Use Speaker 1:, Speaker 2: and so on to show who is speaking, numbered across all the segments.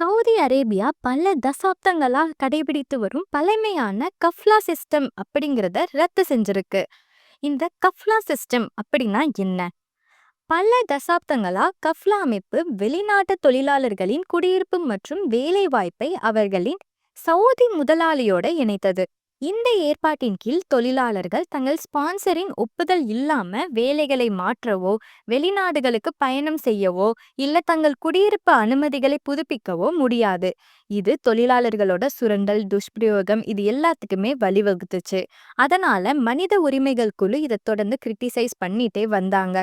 Speaker 1: Saudi Arabia பல தசாப்தங்களா கடைபிடித்து வரும் பழமையான கஃப்லா சிஸ்டம் அப்படிங்கிறத ரத்து செஞ்சிருக்கு. இந்த கஃப்லா சிஸ்டம் அப்படின்னா என்ன? பல தசாப்தங்களா கஃப்லா அமைப்பு வெளிநாட்டு தொழிலாளர்களின் குடியிருப்பு மற்றும் வேலை வாய்ப்பை அவர்களின் சவுதி முதலாளியோட இணைத்தது. இந்த ஏற்பாட்டின் கீழ் தொழிலாளர்கள் தங்கள் ஸ்பான்சரின் ஒப்புதல் இல்லாம வேலைகளை மாற்றவோ வெளிநாடுகளுக்கு பயணம் செய்யவோ இல்ல தங்கள் குடியிருப்பு அனுமதிகளை புதுப்பிக்கவோ முடியாது. இது தொழிலாளர்களோட சுரண்டல் துஷ்பிரயோகம் இது எல்லாத்துக்குமே வழிவகுத்துச்சு. அதனால மனித உரிமைகள் குழு இதை தொடர்ந்து கிரிட்டிசைஸ் பண்ணிட்டே வந்தாங்க.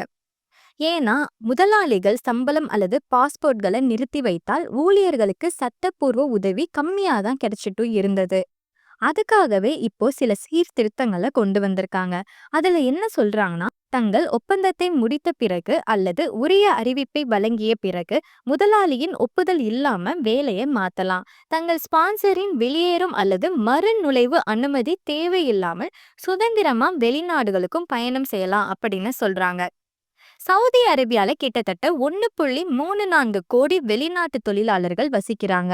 Speaker 1: ஏன்னா முதலாளிகள் சம்பளம் அல்லது பாஸ்போர்ட்களை நிறுத்தி வைத்தால் ஊழியர்களுக்கு சட்டப்பூர்வ உதவி கம்மியாக தான் கிடைச்சிட்டு இருந்தது. அதுக்காகவே இப்போ சில சீர்திருத்தங்களை கொண்டு வந்திருக்காங்க. அதுல என்ன சொல்றாங்கன்னா தங்கள் ஒப்பந்தத்தை முடித்த பிறகு அல்லது உரிய அறிவிப்பை வழங்கிய பிறகு முதலாளியின் ஒப்புதல் இல்லாம வேலையை மாத்தலாம். தங்கள் ஸ்பான்சரின் வெளியேறும் அல்லது மறுநுழைவு அனுமதி தேவையில்லாமல் சுதந்திரமா வெளிநாடுகளுக்கும் பயணம் செய்யலாம் அப்படின்னு சொல்றாங்க. சவுதி அரேபியால கிட்டத்தட்ட ஒன்னு புள்ளி மூணு நான்கு கோடி வெளிநாட்டு தொழிலாளர்கள் வசிக்கிறாங்க.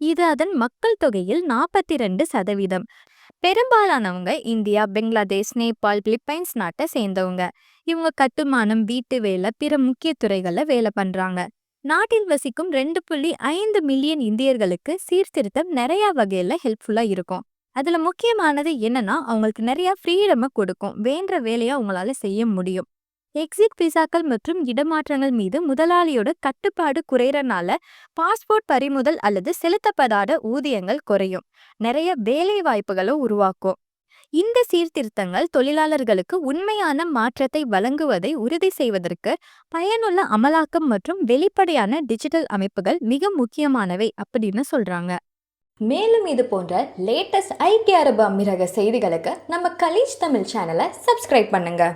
Speaker 1: இது அதன் மக்கள் தொகையில் நாற்பத்தி ரெண்டு சதவீதம். பெரும்பாலானவங்க இந்தியா பங்களாதேஷ் நேபாள் பிலிப்பைன்ஸ் நாட்டை சேர்ந்தவங்க. இவங்க கட்டுமானம் வீட்டு வேலை பிற முக்கிய துறைகளில் வேலை பண்றாங்க. நாட்டில் வசிக்கும் ரெண்டு புள்ளி ஐந்து மில்லியன் இந்தியர்களுக்கு சீர்திருத்தம் நிறைய வகையில ஹெல்ப்ஃபுல்லா இருக்கும். அதுல முக்கியமானது என்னன்னா அவங்களுக்கு நிறைய ஃப்ரீடமை கொடுக்கும். வேண்ட வேலையை அவங்களால செய்ய முடியும். எக்ஸிட் விசாக்கள் மற்றும் இடமாற்றங்கள் மீது முதலாளியோட கட்டுப்பாடு குறையறனால பாஸ்போர்ட் பறிமுதல் அல்லது செலுத்தப்படாத ஊதியங்கள் குறையும். நிறைய வேலை வாய்ப்புகளை உருவாக்கும். இந்த சீர்திருத்தங்கள் தொழிலாளர்களுக்கு உண்மையான மாற்றத்தை வழங்குவதை உறுதி செய்வதற்கு பயனுள்ள அமலாக்கம் மற்றும் வெளிப்படையான டிஜிட்டல் அமைப்புகள் மிக முக்கியமானவை அப்படின்னு சொல்றாங்க.
Speaker 2: மேலும் இது போன்ற லேட்டஸ்ட் ஐக்கிய அரபு அமீரக செய்திகளுக்கு நம்ம கலீஜ் தமிழ் சேனலை சப்ஸ்கிரைப் பண்ணுங்க.